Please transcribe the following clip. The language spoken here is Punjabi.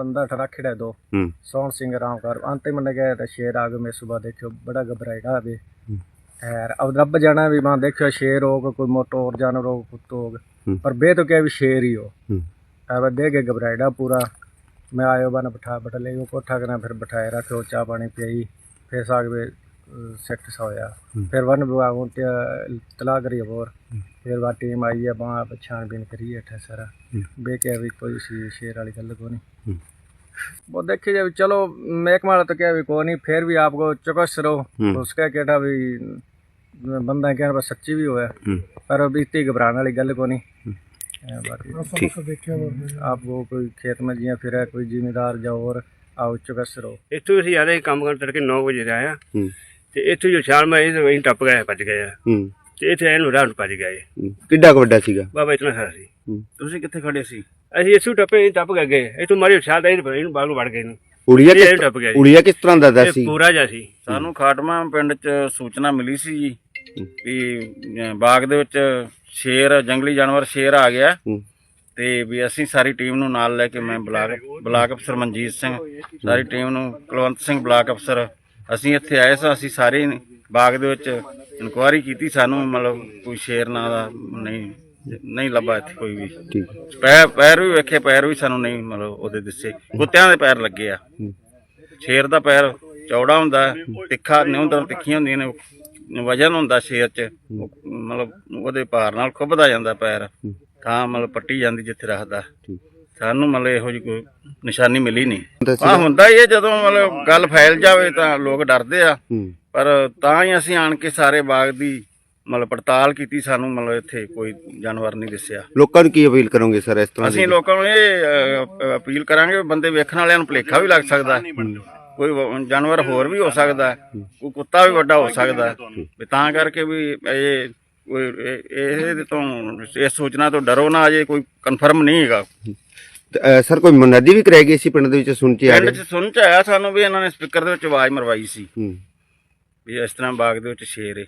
मेरा बंदा ठरा खड़ा दो ਹੂੰ सोहन सिंह राम कर अंतिम ने गए तो शेर आगे मैं सुबह देखो बड़ा घबराएगा अभी यार अब रब जाना भी वहाँ देखो शेर होगा कोई मोटो और जानवर हो कुत्तो होगा हम्म। पर बे तो क्या भी शेर ही हो ਹੂੰ अब देख के घबराएगा पूरा मैं आयो बना बिठा बिठा ले वो कोठा करना फिर बिठाए रखो चाह पानी पियाई फिर साग में सेट सोया फिर वन विभाग को ते- तला करी और फिर वह टीम आई है वहाँ छानबीन करी है सारा बे क्या भी कोई सी शेर वाली गल को नहीं वो देखिए जब चलो महकमा वाला तो क्या भी को नहीं फिर भी आपको चौकस रहो हम्म। उसका कहता भी बंदा कहना बस सच्ची भी होया ਹੂੰ पर अब इतनी घबराने वाली गल को नहीं है बाकी ठीक आपको कोई खेत में जिया फिर कोई जिम्मेदार जाओ और आओ चौकस रहो ਇੱਥੋਂ ਅਸੀਂ ਆ ਰਹੇ ਸੀ ਕੰਮ ਕਰਨ ਤੜਕੇ 9 ਵਜੇ ਦੇ ਆਏ ਆ ਹੂੰ ਤੇ ਇੱਥੋਂ ਜੋ ਛਾਲ ਮਾਰੀ ਤੇ ਅਸੀਂ ਟੱਪ ਗਏ ਭੱਜ ਗਏ ਆ। ਹੂੰ। ਤੇ ਇੱਥੇ ਇਹਨੂੰ ਰਾਹ ਨੂੰ ਭੱਜ ਗਏ। ਹੂੰ। ਕਿੱਡਾ ਕੁ ਵੱਡਾ ਸੀਗਾ? ਬਾਬਾ ਇਤਨਾ ਸਾਰਾ ਸੀ। ਹੂੰ। ਤੁਸੀਂ ਕਿੱਥੇ ਖੜੇ ਸੀ? ਅਸੀਂ ਇੱਥੋਂ ਟੱਪੇ ਅਸੀਂ ਟੱਪ ਕੇ ਗਏ ਇੱਥੋਂ ਮਾਰੀ ਛਾਲ ਦਾ ਇਹਨੂੰ ਬਾਗ ਨੂੰ ਵੜ ਗਏ ਨੂੰ ਉੜੀਆ ਇਹ ਕਿਸ ਟੱਪ ਗਿਆ ਜੀ ਉੜੀਆ ਕਿਸ ਤਰ੍ਹਾਂ ਦਾ ਦਾ ਇਹ ਸੀ? ਪੂਰਾ ਜਿਹਾ ਸੀ। ਸਾਨੂੰ ਖਾਟਮਾ ਪਿੰਡ 'ਚ ਸੂਚਨਾ ਮਿਲੀ ਸੀ ਜੀ ਵੀ ਅਹ, ਬਾਗ ਦੇ ਵਿੱਚ ਸ਼ੇਰ ਜੰਗਲੀ ਜਾਨਵਰ ਸ਼ੇਰ ਆ ਗਿਆ। ਹੂੰ। ਤੇ ਵੀ ਅਸੀਂ ਸਾਰੀ ਟੀਮ ਨੂੰ ਨਾਲ ਲੈ ਕੇ ਮੈਂ ਬਲਾਕ ਬਲਾਕ ਅਫਸਰ ਮਨਜੀਤ ਸਿੰਘ ਸਾਰੀ ਟੀਮ ਨੂੰ ਕੁਲਵੰਤ ਸਿੰਘ ਬਲਾਕ ਅਫਸਰ ਅਸੀਂ ਇੱਥੇ ਆਏ ਸਾਂ ਅਸੀਂ ਸਾਰੇ ਬਾਗ ਦੇ ਵਿੱਚ ਇਨਕੁਆਇਰੀ ਕੀਤੀ ਸਾਨੂੰ ਮਤਲਬ ਕੋਈ ਸ਼ੇਰ ਨਾਂ ਦਾ ਨਹੀਂ ਨਹੀਂ ਲੱਭਾ ਇੱਥੇ ਕੋਈ ਵੀ। ਠੀਕ। ਪੈਰ ਪੈਰ ਵੀ ਵੇਖੇ ਪੈਰ ਵੀ ਸਾਨੂੰ ਨਹੀਂ ਮਤਲਬ ਉਹਦੇ ਦਿਸੇ। ਕੁੱਤਿਆਂ ਦੇ ਪੈਰ ਲੱਗੇ ਆ। ਸ਼ੇਰ ਦਾ ਪੈਰ ਚੌੜਾ ਹੁੰਦਾ ਤਿੱਖਾ ਨਿਉਂਦਰ ਤਿੱਖੀਆਂ ਹੁੰਦੀਆਂ ਨੇ ਵਜਨ ਹੁੰਦਾ ਸ਼ੇਰ 'ਚ। ਮਤਲਬ ਉਹਦੇ ਭਾਰ ਨਾਲ ਖੁੱਭਦਾ ਜਾਂਦਾ ਪੈਰ। ਤਾਂ ਮਤਲਬ ਪੱਟੀ ਜਾਂਦੀ ਜਿੱਥੇ ਰੱਖਦਾ। ਠੀਕ। ਸਾਨੂੰ ਮਤਲਬ ਇਹੋ ਜਿਹੀ ਕੋਈ ਨਿਸ਼ਾਨੀ ਮਿਲੀ ਨਹੀਂ। ਹੁੰਦਾ ਆ? ਹੁੰਦਾ ਹੀ ਹੈ ਜਦੋਂ ਮਤਲਬ ਗੱਲ ਫੈਲ ਜਾਵੇ ਤਾਂ ਲੋਕ ਡਰਦੇ ਆ। ਪਰ ਤਾਂ ਹੀ ਅਸੀਂ ਆਣ ਕੇ ਸਾਰੇ ਬਾਗ ਦੀ ਮਤਲਬ ਪੜਤਾਲ ਕੀਤੀ ਸਾਨੂੰ ਮਤਲਬ ਇੱਥੇ ਕੋਈ ਜਾਨਵਰ ਨਹੀਂ ਦਿਸਿਆ। ਲੋਕਾਂ ਨੂੰ ਕੀ ਅਪੀਲ ਕਰੋਗੇ ਸਰ ਇਸ ਤਰ੍ਹਾਂ ਅਸੀਂ ਲੋਕਾਂ ਨੂੰ ਇਹ ਅਪੀਲ ਕਰਾਂਗੇ ਬੰਦੇ ਵੇਖਣ ਵਾਲਿਆਂ ਨੂੰ ਭੁਲੇਖਾ ਵੀ ਲੱਗ ਸਕਦਾ। ਕੋਈ ਜਾਨਵਰ ਹੋਰ ਵੀ ਹੋ ਸਕਦਾ। ਕੋਈ ਕੁੱਤਾ ਵੀ ਵੱਡਾ ਹੋ ਸਕਦਾ। ਤਾਂ ਕਰਕੇ ਵੀ ਇਹ ਕੋਈ ਇਹ- ਇਹਦੇ ਤੋਂ ਇਸ ਸੂਚਨਾ ਤੋਂ ਡਰੋ ਨਾ ਅਜੇ ਕੋਈ ਕਨਫਰਮ ਨਹੀਂ ਹੈਗਾ। ਸਰ ਕੋਈ ਮੁਨੱਦੀ ਵੀ ਕਰਾਈ ਗਈ ਸੀ ਪਿੰਡ ਦੇ ਵਿੱਚ ਸੁਣ ਕੇ ਆ ਪਿੰਡ ਰਹੇ? 'ਚ ਸੁਣ ਚ ਆਇਆ ਸਾਨੂੰ ਵੀ ਇਹਨਾਂ ਨੇ ਸਪੀਕਰ ਦੇ ਵਿੱਚ ਆਵਾਜ਼ ਮਰਵਾਈ ਸੀ। ਹੂੰ। ਵੀ ਇਸ ਤਰ੍ਹਾਂ ਬਾਗ ਦੇ ਵਿੱਚ ਸ਼ੇਰ ਹੈ